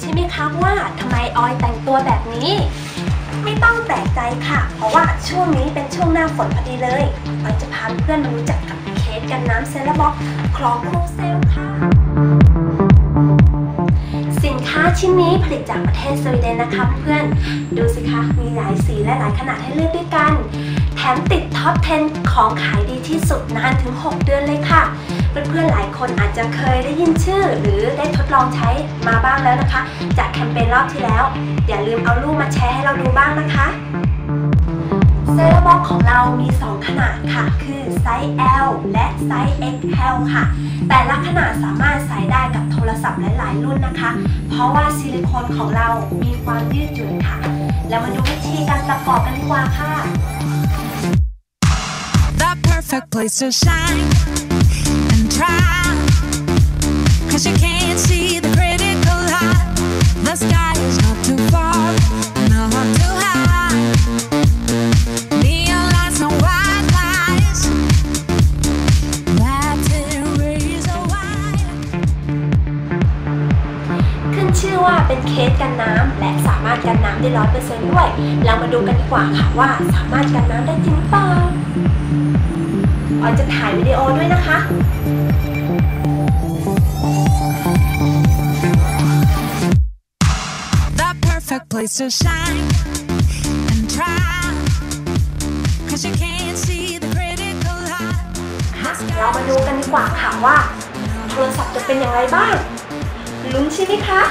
ใช่ไหมคะว่าทำไมออยแต่งตัวแบบนี้ ไม่ต้องแปลกใจค่ะ เพราะว่าช่วงนี้เป็นช่วงหน้าฝนพอดีเลยเราจะพาเพื่อนมารู้จักกับเคสกันน้ำเซราบ็อกคลองโคเซลค่ะ สินค้าชิ้นนี้ผลิตจากประเทศสวีเดนนะคะเพื่อน ดูสิคะมีหลายสีและหลายขนาดให้เลือกด้วยกัน มติดท็อป 10 ของขายดีที่สุดนานถึง 6 เดือนเลยค่ะ เพื่อนๆหลายคนอาจจะเคยได้ยินชื่อ หรือได้ทดลองใช้มาบ้างแล้วนะคะ จากแคมเปญรอบที่แล้ว อย่าลืมเอารูปมาแชร์ให้เราดูบ้างนะคะเซราบ็อกของเรามี 2 ขนาดค่ะ คือไซส์ L และไซส์ XL ค่ะ แต่ละขนาดสามารถใส่ได้กับโทรศัพท์หลายๆ รุ่นนะคะ เพราะว่าซิลิโคนของเรามีความยืดหยุ่นค่ะ แล้วมาดูวิธีการประกอบกันดีกว่าค่ะ perfect place to shine and try. Cause you can't see the critical light. The sky is not too far, not too high. Neon lights, no white lies. That's it, raise a wire. ขึ้นชื่อว่าเป็นเคสกันน้ำและสามารถกันน้ำได้ร้อยเปอร์เซนต์ด้วย เรามาดูกันดีกว่าค่ะว่าสามารถกันน้ำได้จริงเปล่า ออยจะถ่ายวิดีโอด้วยนะคะ The perfect place to shine and try. Cause you can't see the critical light. ค่ะเรามาดูกันดีกว่าค่ะว่าโทรศัพท์จะเป็นอย่างไรบ้างลุ้นใช่ไหมคะ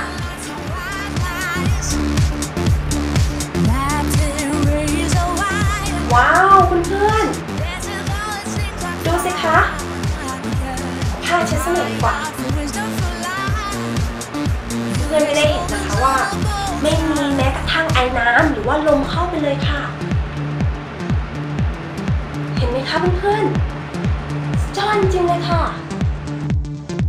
าเช็ดสนิทดีกว่า เพื่อนไม่ได้เห็นนะคะว่า ไม่มีแม้กระทั่งไอ้น้ำหรือว่าลมเข้าไปเลยค่ะ เห็นไหมคะเพื่อนๆจอดจริงเลยค่ะ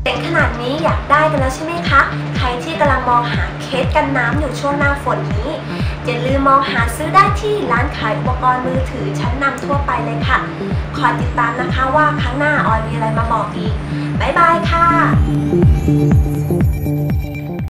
เจ๋งขนาดนี้อยากได้กันแล้วใช่ไหมคะ ใครที่กำลังมองหาเคสกันน้ำอยู่ช่วงหน้าฝนนี้ อย่าลืมมองหาซื้อได้ที่ร้านขายอุปกรณ์มือถือชั้นนำทั่วไปเลยค่ะ คอยติดตามนะคะว่าครั้งหน้าออยมีอะไรมาบอกอีก บ๊ายบายค่ะ